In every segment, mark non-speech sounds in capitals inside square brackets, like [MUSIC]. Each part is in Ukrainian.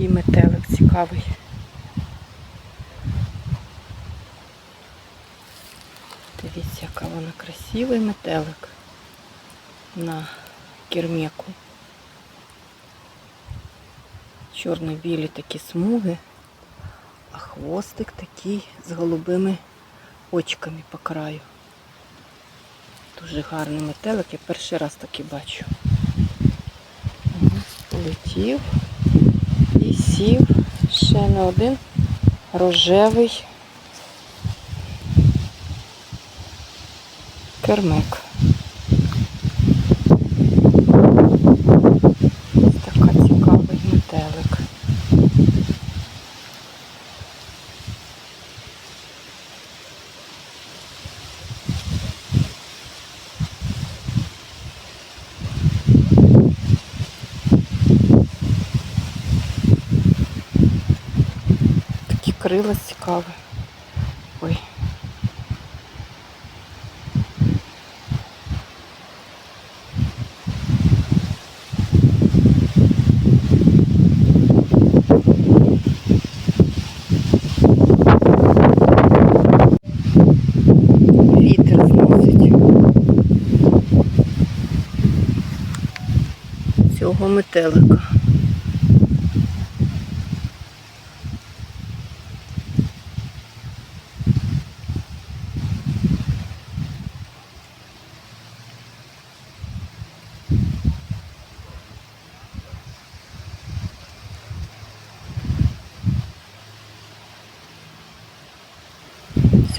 Такий метелик цікавий. Дивіться, яка вона красивий метелик на кермеку. Чорно-білі такі смуги, а хвостик такий з голубими очками по краю. Дуже гарний метелик, я перший раз такий бачу. Полетів сів. Ще не один. Рожевий. Кермик. Ось така цікавий метелик. Такі крила цікаві. Ой. Цього метелика.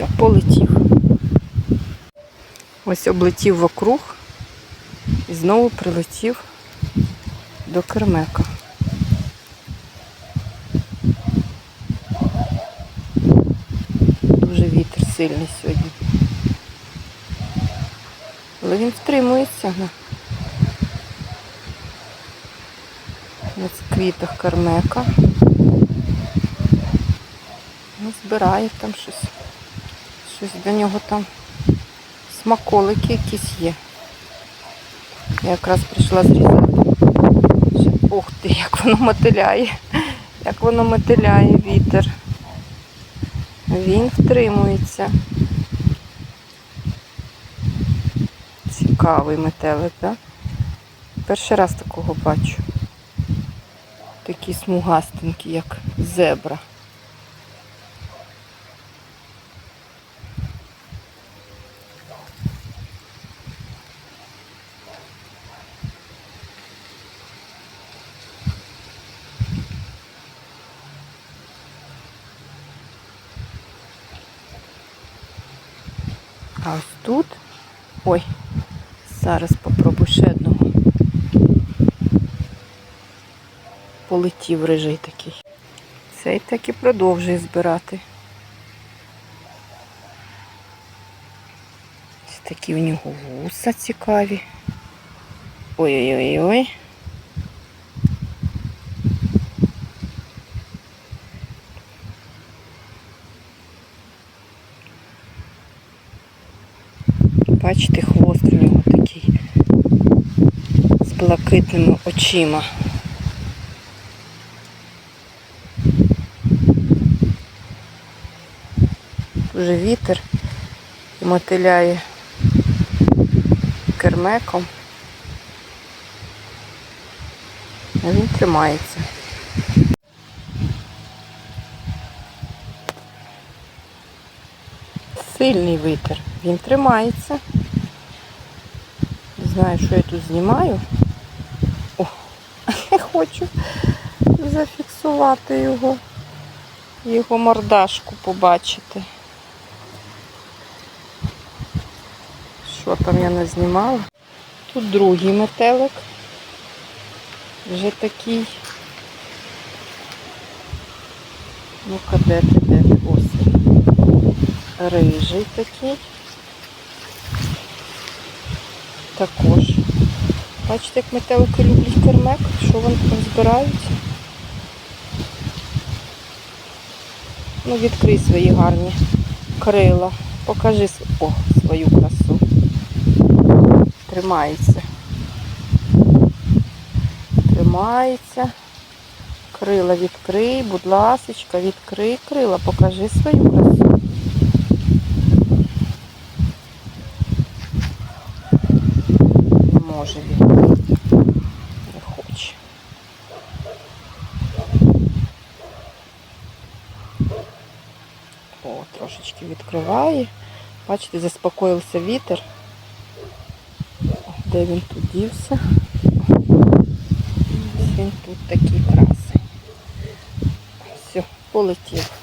Все, полетів. Ось облетів вокруг і знову прилетів до кермека. Дуже вітер сильний сьогодні. Але він втримується на, квітах кермека. Ну, збирає там щось. Щось до нього там смаколики якісь є. Я якраз прийшла зрізати. Ух ти, як воно мотиляє. Як воно мотиляє вітер. Він втримується. Цікавий метелик, так? Перший раз такого бачу. Такі смугастенькі, як зебра. А ось тут. Ой, зараз попробую ще одного. Полетів рижий такий. Цей так і продовжує збирати. Ось такі в нього вуса цікаві. Ой-ой-ой-ой. Бачите, хвост у нього такий з блакитними очима. Дуже вітер мотиляє кермеком. А він тримається. Сильний вітер. Він тримається. Знаю, що я тут знімаю. О, [LAUGHS] хочу зафіксувати його, його мордашку побачити. Що там я не знімала? Тут другий метелик. Вже такий. Ну-ка, де ти, де ти? Ось. Рижий такий. Також. Бачите, як метелики люблять кермек, що вони там збирають. Ну, відкрий свої гарні крила. Покажи О, свою красу. Тримається. Тримається. Крила відкрий, будь ласочка, відкрий крила, покажи свою красу. Не може він. Не хоче. О, трошечки відкриває. Бачите, заспокоївся вітер. Де він тут дівся? Він тут такий красий. Все, полетів.